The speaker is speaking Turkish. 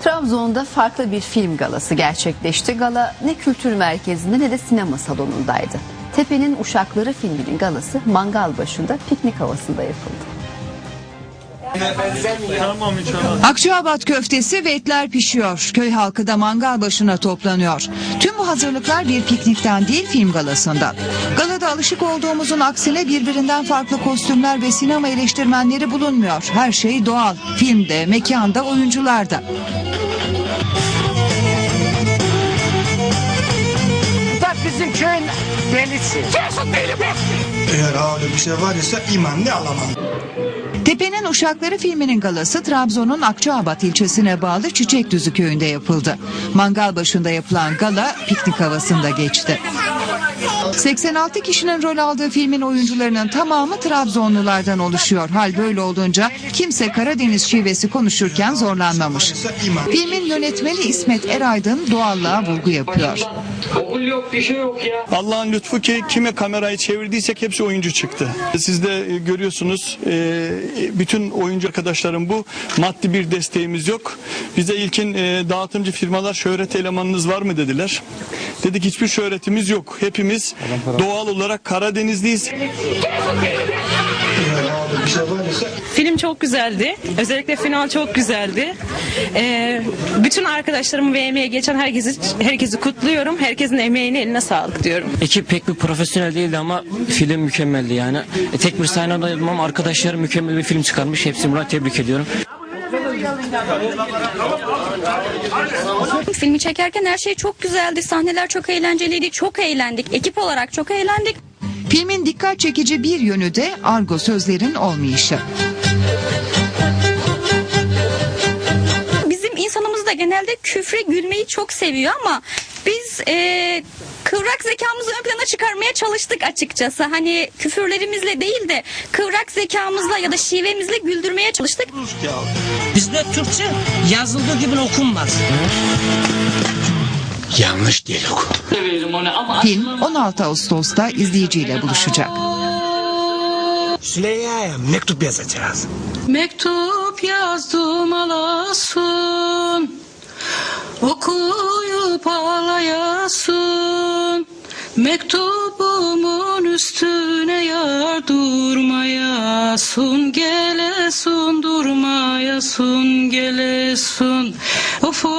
Trabzon'da farklı bir film galası gerçekleşti. Gala ne kültür merkezinde ne de sinema salonundaydı. Tepe'nin Uşakları filminin galası mangal başında piknik havasında yapıldı. Akçaabat köftesi ve etler pişiyor. Köy halkı da mangal başına toplanıyor. Tüm bu hazırlıklar bir piknikten değil film galasından. Galada alışık olduğumuzun aksine birbirinden farklı kostümler ve sinema eleştirmenleri bulunmuyor. Her şey doğal. Filmde, mekanda, oyuncularda. Bak bizim köyün delisi. Eğer öyle bir şey var ise imanlı alamam. Tepe'nin Uşakları filminin galası Trabzon'un Akçaabat ilçesine bağlı Çiçekdüzü köyünde yapıldı. Mangal başında yapılan gala piknik havasında geçti. 86 kişinin rol aldığı filmin oyuncularının tamamı Trabzonlulardan oluşuyor. Hal böyle olunca kimse Karadeniz şivesi konuşurken zorlanmamış. Filmin yönetmeni İsmet Eraydın doğallığa vurgu yapıyor. Okul yok bir şey yok ya. Allah'ın lütfu ki kime kamerayı çevirdiysek hepsi oyuncu çıktı. Siz de e, görüyorsunuz e, bütün oyuncu arkadaşlarım bu. Maddi bir desteğimiz yok. Bize ilkin e, dağıtımcı firmalar şöhret elemanınız var mı dediler. Dedik hiçbir şöhretimiz yok. Hepimiz doğal olarak Karadenizliyiz. Film çok güzeldi. Özellikle final çok güzeldi. Ee, bütün arkadaşlarımı ve emeğe geçen herkesi herkesi kutluyorum. Herkesin emeğine eline sağlık diyorum. Ekip pek bir profesyonel değildi ama film mükemmeldi yani. E, tek bir sahnede ama arkadaşlarım mükemmel bir film çıkarmış. Hepsini buradan tebrik ediyorum. Filmi çekerken her şey çok güzeldi. Sahneler çok eğlenceliydi. Çok eğlendik. Ekip olarak çok eğlendik. Filmin dikkat çekici bir yönü de argo sözlerin olmayışı. Bizim insanımız da genelde küfre gülmeyi çok seviyor ama biz eee, kıvrak zekamızı ön plana çıkarmaya çalıştık açıkçası. Hani küfürlerimizle değil de kıvrak zekamızla ya da şivemizle güldürmeye çalıştık. Bizde Türkçe yazıldığı gibi okunmaz. yanlış oku. Ama Film 16 Ağustos'ta izleyiciyle buluşacak. Süleyya'ya mektup yazacağız. Mektup yazdım alasın. Okuyup Mektubumun üstüne yar durmayasın gelesun durmayasın gelesun of of